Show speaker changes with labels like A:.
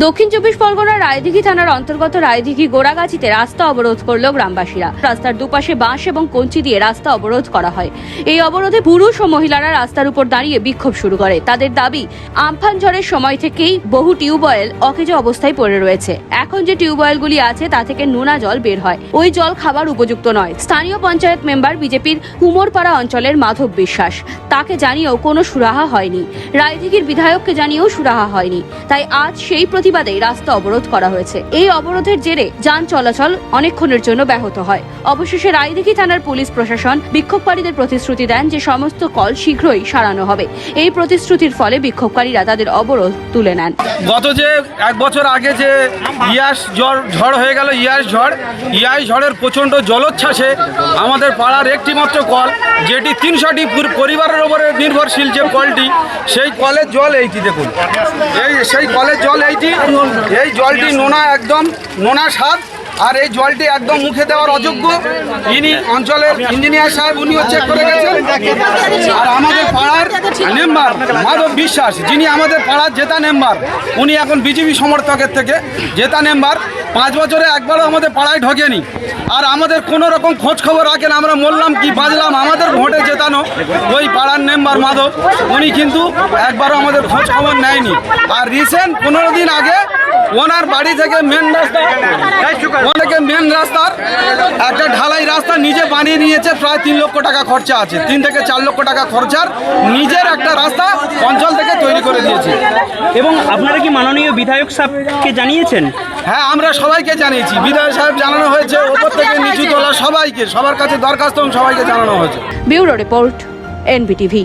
A: দক্ষিণ চব্বিশ পরগনার রায়দিঘি থানার অন্তর্গত রায়দিঘি গোড়াগাছিতে রাস্তা অবরোধ করল গ্রামবাসীরা। রাস্তার দুপাশে বাঁশ এবং কঞ্চি দিয়ে রাস্তা অবরোধ করা হয়। এই অবরোধে পুরুষ ও মহিলারা রাস্তার উপর দাঁড়িয়ে বিক্ষোভ শুরু করে। তাদের দাবি, আমফান ঝড়ের সময় থেকেই বহু টিউবওয়েল অকেজো অবস্থায় পড়ে রয়েছে। এখন যে টিউবওয়েলগুলি আছে, তা থেকে নোনা জল বের হয়। ওই জল খাবার উপযুক্ত নয়। স্থানীয় পঞ্চায়েত মেম্বার বিজেপির কুমোরপাড়া অঞ্চলের মাধব বিশ্বাস। তাকে জানিয়েও কোনো সুরাহা হয়নি। রায়দিঘির বিধায়ককে জানিয়েও সুরাহা হয়নি। তাই আজ সেই প্রতিবাদে রাস্তা অবরোধ করা হয়েছে। এই অবরোধের জেরে যান চলাচল অনেকক্ষণের জন্য ব্যাহত হয়। অবশেষে রায়দিঘি থানার পুলিশ প্রশাসন বিক্ষোভকারীদের প্রতিশ্রুতি দেন যে সমস্ত কল শীঘ্রই সারানো হবে। এই প্রতিশ্রুতির ফলে বিক্ষোভকারীরা তাদের অবরোধ তুলে নেন।
B: গত যে এক বছর আগে যে ইয়াস ঝড় ঝড় হয়ে গেল, ইয়াস ঝড়, ইয়াস ঝড়ের প্রচণ্ড জলোচ্ছ্বাসে আমাদের পাড়ার একটি মাত্র কল, যেটি তিনশোটি পরিবারের উপরে নির্ভরশীল যে কলটি সেই কলের জল এইটি দেখুন। এই সেই কলের জল এইটি, এই জলটি নোনা একদম, নোনা স্বাদ আর এই জলটি একদম মুখে দেওয়ার অযোগ্য। ইনি অঞ্চলের ইঞ্জিনিয়ার সাহেব, উনিও চেক করে গেছেন। আর আমাদের পাড়ার মেম্বার মাধব বিশ্বাস, যিনি আমাদের পাড়ার জেতা মেম্বার উনি এখন বিজেপি সমর্থকের থেকে জেতা মেম্বার পাঁচ বছরে একবারও আমাদের পাড়ায় ঢোকেনি। আর আমাদের কোনো রকম খোঁজ খবর রাখেন, আমরা বললাম কি বাজলাম আমাদের ভোটে ওই পাড়ার মেম্বার মাধব, উনি কিন্তু একবারও আমাদের খোঁজ খবর নেয়নি। আর রিসেন্ট পনেরো দিন আগে ওনার বাড়ি থেকে মেন রাস্তা, ওনাকে মেন রাস্তার একটা ঢালাই রাস্তা নিজে বানিয়ে নিয়েছে, প্রায় তিন লক্ষ টাকা খরচা আছে। তিন থেকে চার লক্ষ টাকা খরচার নিজের একটা রাস্তা অঞ্চল থেকে তৈরি করে দিয়েছে।
C: এবং আপনারা কি মাননীয় বিধায়ক সাহেবকে জানিয়েছেন?
B: হ্যাঁ আমরা সবাইকে জানিয়েছি। বিধায়ক সাহেব জানানো হয়েছে ওপর থেকে নিচু তোলা সবাইকে সবার কাছে দরখাস্ত সবাইকে জানানো হয়েছে।
A: Bureau report NBTV.